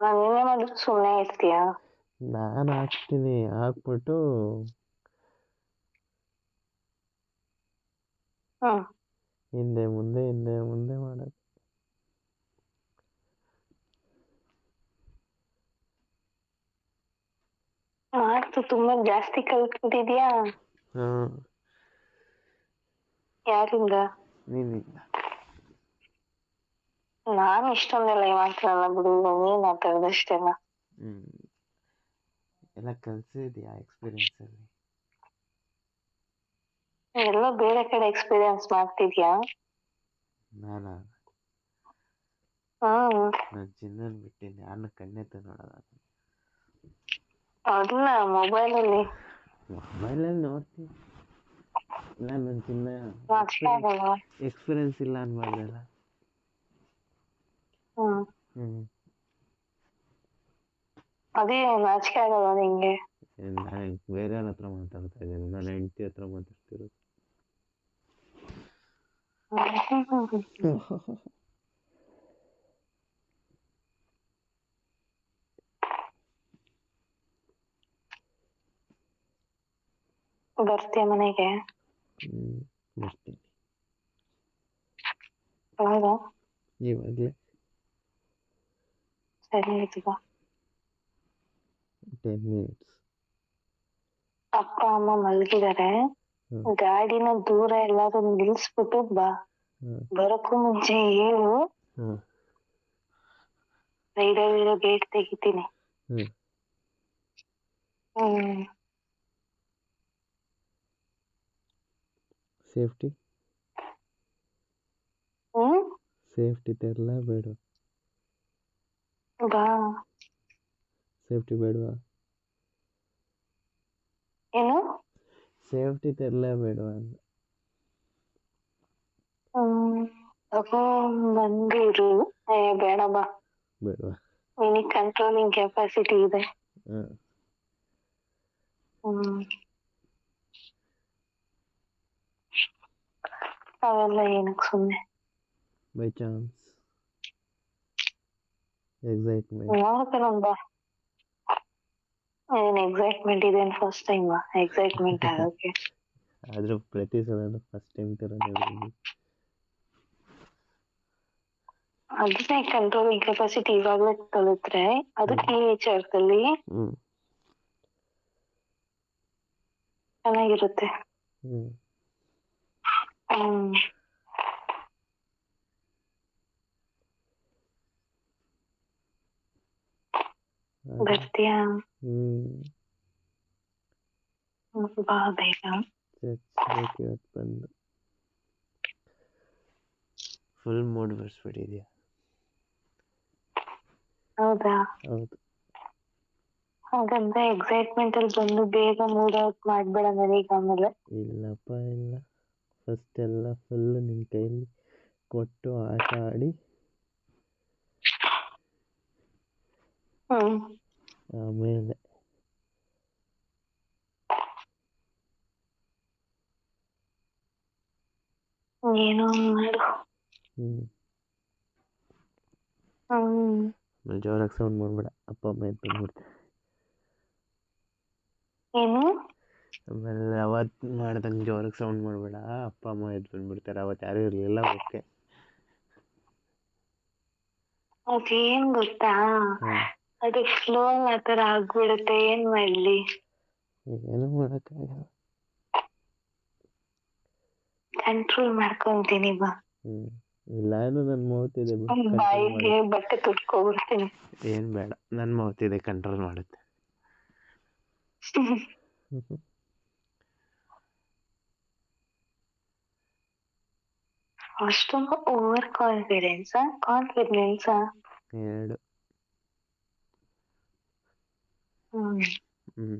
ಮಾಡಿದ್ರು ಸುಮ್ಮನೆ ಇರ್ತೀಯಾ? ನಾನು ಹಾಕ್ತೀನಿ ಹಾಕ್ಬಿಟ್ಟು ಹ್ಮ್ ಹಿಂದೆ ಮುಂದೆ ಹಿಂದೆ ಮುಂದೆ ಮಾಡೋದು. ಮಾತು ತುಂಬಾ ಜಾಸ್ತಿ ಕಲ್ತ್ಬಿಟ್ಟಿದ್ಯಾ? ಹಾಂ ಯಾರಿಂದ? ನಿನ್ನಿಂದ ನಾನು ಇಷ್ಟೊಂದೆಲ್ಲ ಮಾತಾಡಲ್ಲ ಬಿಡು ನೀನ್ ಮಾತಾಡೋದಷ್ಟೇನ ಹ್ಮ್. ಎಲ್ಲ ಕಲಿಸಿದ್ಯಾ ಎಕ್ಸ್ಪೀರಿಯನ್ಸಲ್ಲಿ ಎಲ್ಲ ಬೇರೆ ಕಡೆ ಎಕ್ಸ್ಪೀರಿಯನ್ಸ್ ಮಾಡ್ತಿದ್ಯಾ? ನಾನ? ಹ್ಮ್. ನಾನು ಚಿನ್ನನ್ ಬಿಟ್ಟಿನಿ ಅನ್ನ ಕಣ್ಣೆತ್ತ ನೋಡೋದ ಅದನ್ನ. ಮೊಬೈಲ್ ಅಲ್ಲಿ? ಮೊಬೈಲಲ್ಲಿ ನೋಡ್ತೀನಿ. ನಾನು ಚಿನ್ನ ಎಕ್ಸ್ಪೀರಿಯನ್ಸ್ ಇಲ್ಲ ಅನ್ಬಾರ್ದಲ್ಲ ಹ್ಮ್. ಹ್ಞೂ ಅದೇ ನಾಚಿಕೆ ಆಗಲ್ವಾ ನಿಂಗೆ. ನಾನು ಬೇರೆಯವ್ರ ಹತ್ರ ಮಾತಾಡ್ತಾ ಇದ್ದೀನಿ? ನನ್ನ ಹೆಂಡತಿ ಹತ್ರ ಮಾತಾಡ್ತಿರೋದು. ಹ್ಮ್ ಹ್ಮ್ ಹ್ಮ್ ಹ್ಮ್. ಬರ್ತೀಯ ಮನೆಗೆ? ಹ್ಞೂ ಬರ್ತೀನಿ. ಯಾವಾಗ ಇವಾಗಲೇ ಸರಿ ಆಯ್ತು ಬಾ ಟೆನ್ ಮಿನಿಟ್ಸ್ ಅಪ್ಪ ಅಮ್ಮ ಮಲಗಿದ್ದಾರೆ ಗಾಡಿನ ದೂರ ಎಲ್ಲಾದ್ರೂ ನಿಲ್ಸ್ಬಿಟ್ಟು ಬಾ. ಬರಕ್ಕೂ ಮುಂಚೆ ಹೇಳು. ಹಾಂ ಇರೋ ಗೇಟ್ ತೆಗಿತೀನಿ. ಸೇಫ್ಟಿ? ಸೇಫ್ಟಿ ತರಲ ಬೇಡ. ಬಾ ಸೇಫ್ಟಿ ಬೇಡವಾ? ಏನು? ಸೇಫ್ಟಿ ತರಲೇ ಬೇಡವಾ ಅಂತ ಬಂದಿರು. ಏ ಬೇಡ ಬಾ. ಬೇಡವಾ? ನಿನಗೆ ಕಂಟ್ರೋಲಿಂಗ್ ಕೆಪಾಸಿಟಿ ಇದೆ. ಅವೆಲ್ಲ ಏನಕ್ ಸುಮ್ಮನೆ ಬೈ ಚಾನ್ಸ್ ಎಕ್ಸೈಟ್ಮೆಂಟ್ ನೋಡ್ಕೊಳ್ಳೋಣ ಬಾ ಏನ್ ಎಕ್ಸೈಟ್ಮೆಂಟ್ ಇದೆ ಫಸ್ಟ್ ಟೈಮ್ ಎಕ್ಸೈಟ್ಮೆಂಟ್ ಆಗೋಕೆ. ಆದರೂ ಪ್ರತಿ ಸಲ ಫಸ್ಟ್ ಟೈಮ್ ಥರನೇ ಬಂದು ಅದನ್ನೇ ಕಂಟ್ರೋಲ್ ಕೆಪಾಸಿಟಿ ಇವಾಗಲೇ ಕಲಿತ್ರೆ ಅದು ಟೀನೇಜರ್ಸ್ ಅಲ್ಲಿ ಚೆನ್ನಾಗಿರುತ್ತೆ. ಹ್ಮ್. ಬರ್ತೀಯಾ ಬಾ ಬೇಗ ಇವತ್ತು ಬಂದು ಫುಲ್ ಮೂಡ್ ಬರ್ಸ್ಬಿಟ್ಟಿದ್ಯಾ ಹೌದಾ ಹೌದು ಹಾಗಂತ ಎಕ್ಸೈಟ್ಮೆಂಟ್ ಅಲ್ಲಿ ಬಂದು ಬೇಗ ಮೂಡ್ ಔಟ್ ಮಾಡ್ಬೇಡ ನನಗೆ ಆಮೇಲೆ ಇಲ್ಲಪ್ಪ ಇಲ್ಲ ಫಸ್ಟ್ ಎಲ್ಲ ಫುಲ್ ನಿನ್ನ ಕೈಯಲ್ಲಿ ಕೊಟ್ಟು ಆಟ ಆಡಿ ಹ್ಮ್ ಆಮೇಲೆ ಏನೋ ಮಾಡು. ಹ್ಮ್. ಆಮೇಲೆ ಜೋರಾಗಿ ಸೌಂಡ್ ಮಾಡಬೇಡ. ಅಪ್ಪ ಅಮ್ಮ ಎದ್ದು ಬಂದ್ಬಿಡ್ತಾರೆ ಏನು? ಆಮೇಲೆ ಅವತ್ತು ಮಾಡ್ದಂಗೆ ಜೋರಾಗಿ ಸೌಂಡ್ ಮಾಡಬೇಡ. ಅಪ್ಪ ಅಮ್ಮ ಎದ್ದು ಬಂದ್ಬಿಡ್ತಾರೆ ಅವತ್ತು ಯಾರೂ ಇರಲಿಲ್ಲ ಓಕೆ ಅದೇನ್ ಗೊತ್ತಾ? ಹಾಂ ಅದು ಫ್ಲೋ ಆತರ ಆಗ್ಬಿಡುತ್ತೆ ಏನ್ ಮಾಡ್ಲಿ? ಏನು ಮಾಡೋಕ್ಕಾಗಲ್ಲ. ಕಂಟ್ರೋಲ್ ಮಾಡ್ಕೊಂತೀನಿ ಬಾ. ಇಲ್ಲ ಏನು ನನ್ನ ಮೌತಿದೆ ಬಾಯಿಗೆ ಬಟ್ಟೆ ತುಟ್ಕೊಬಿಡ್ತೀನಿ. ಏನು ಬೇಡ ನನ್ನ ಮೌತಿದೆ ಕಂಟ್ರೋಲ್ ಮಾಡುತ್ತೆ. ಅಷ್ಟೊಂದು ಓವರ್ ಕಾನ್ಫಿಡೆನ್ಸ್ ಕಾನ್ಫಿಡೆನ್ಸ್ ಎರಡು. ಹ್ಮ್ ಹ್ಞೂ